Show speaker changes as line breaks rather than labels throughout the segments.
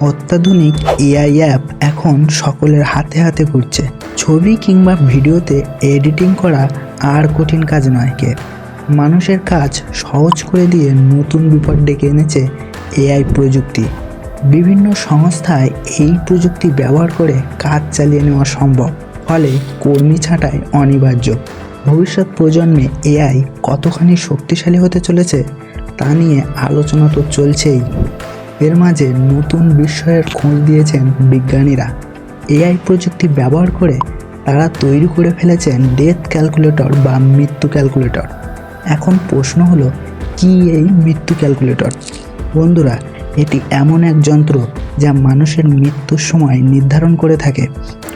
অত্যাধুনিক AI app এখন সকলের হাতে হাতে ঘুরছে। ছবি কিংবা ভিডিওতে এডিটিং করা আর কঠিন কাজ নয় কে। মানুষের কাজ সহজ করে দিয়ে নতুন বিপদ ডেকে এনেছে এআই প্রযুক্তি। বিভিন্ন সংস্থায় এই প্রযুক্তি ব্যবহার করে কাজ চালিয়ে নেওয়া সম্ভব। ফলে কর্মী ছাঁটাই অনিবার্য। ভবিষ্যৎ প্রজন্মে এআই কতখানি শক্তিশালী হতে চলেছে তা নিয়ে আলোচনা তো চলছেই। এর মাঝে নতুন বিষয়ের খোঁজ দিয়েছেন বিজ্ঞানীরা। এআই প্রযুক্তি ব্যবহার করে তারা তৈরি করে ফেলেছেন ডেথ ক্যালকুলেটর বা মৃত্যু ক্যালকুলেটর। এখন প্রশ্ন হলো, কি এই মৃত্যু ক্যালকুলেটর? বন্ধুরা, এটি এমন এক যন্ত্র যা মানুষের মৃত্যুর সময় নির্ধারণ করে থাকে।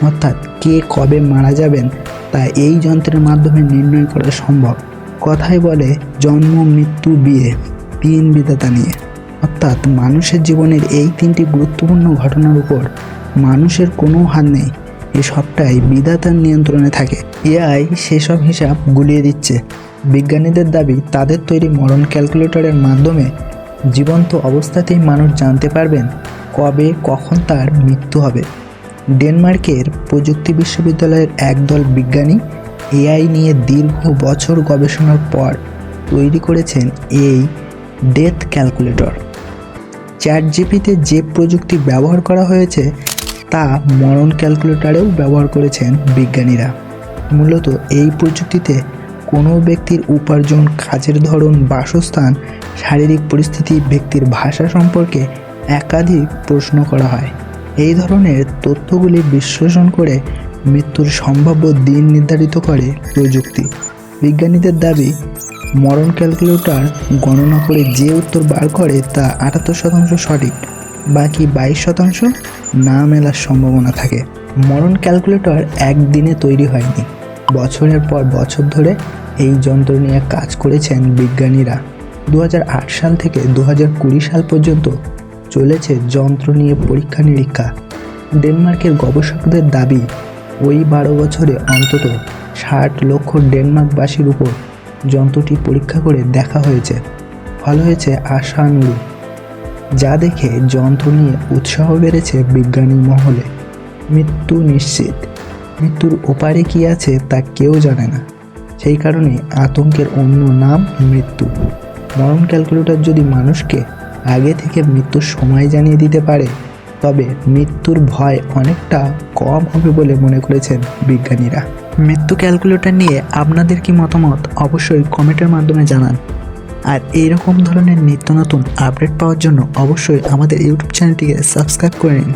অর্থাৎ কে কবে মারা যাবেন তা এই যন্ত্রের মাধ্যমে নির্ণয় করা সম্ভব। কথাই বলে, জন্ম, মৃত্যু, বিয়ে তিন বিধাতা নিয়ে। অর্থাৎ মানুষের জীবনের এই তিনটি গুরুত্বপূর্ণ ঘটনার উপর মানুষের কোনো হাত নেই। এ সবটাই বিধাতার নিয়ন্ত্রণে থাকে। এআই সেসব হিসাব গুলিয়ে দিচ্ছে। বিজ্ঞানীদের দাবি, তাদের তৈরি মরণ ক্যালকুলেটরের মাধ্যমে জীবন্ত অবস্থাতেই মানুষ জানতে পারবেন কবে কখন তার মৃত্যু হবে। ডেনমার্কের প্রযুক্তি বিশ্ববিদ্যালয়ের একদল বিজ্ঞানী এআই নিয়ে দীর্ঘ বছর গবেষণার পর তৈরি করেছেন এই ডেথ ক্যালকুলেটর। চ্যাট জিপিতে যে প্রযুক্তি ব্যবহার করা হয়েছে, তা মরণ ক্যালকুলেটরেও ব্যবহার করেছেন বিজ্ঞানীরা। মূলত এই প্রযুক্তিতে কোনো ব্যক্তির উপার্জন, কাজের ধরন, বাসস্থান, শারীরিক পরিস্থিতি, ব্যক্তির ভাষা সম্পর্কে একাধিক প্রশ্ন করা হয়। এই ধরনের তথ্যগুলি বিশ্লেষণ করে মৃত্যুর সম্ভাব্য দিন নির্ধারিত করে প্রযুক্তি। বিজ্ঞানীদের দাবি, মরণ ক্যালকুলেটর গণনা করে যে উত্তর বার করে তা আটাত্তর শতাংশ সঠিক, বাকি বাইশ শতাংশ না মেলার সম্ভাবনা থাকে। মরণ ক্যালকুলেটর একদিনে তৈরি হয়নি। বছরের পর বছর ধরে এই যন্ত্র নিয়ে কাজ করেছেন বিজ্ঞানীরা। দু হাজার আট সাল থেকে দু হাজার কুড়ি সাল পর্যন্ত চলেছে যন্ত্র নিয়ে পরীক্ষা নিরীক্ষা ডেনমার্কের গবেষকদের দাবি ওই বারো বছরে অন্তত ষাট লক্ষ ডেনমার্কবাসীর উপর যন্ত্রটি পরীক্ষা করে দেখা হয়েছে। ফল হয়েছে আশানুরূপ। যা দেখে যন্ত্র নিয়ে উৎসাহ বেড়েছে বিজ্ঞানী মহলে। মৃত্যু নিশ্চিত। মৃত্যুর ওপারে কি আছে তা কেউ জানে না। সেই কারণে আতঙ্কের অন্য নাম মৃত্যু। মরণ ক্যালকুলেটর যদি মানুষকে আগে থেকে মৃত্যুর সময় জানিয়ে দিতে পারে তবে মৃত্যুর ভয় অনেকটা কম হবে বলে মনে করেছেন বিজ্ঞানীরা। মৃত্যু ক্যালকুলেটর নিয়ে আপনাদের কি মতামত অবশ্যই কমেন্টের মাধ্যমে জানান। আর এইরকম ধরনের নিত্য নতুন আপডেট পাওয়ার জন্য অবশ্যই আমাদের ইউটিউব চ্যানেলটিকে সাবস্ক্রাইব করে নিন।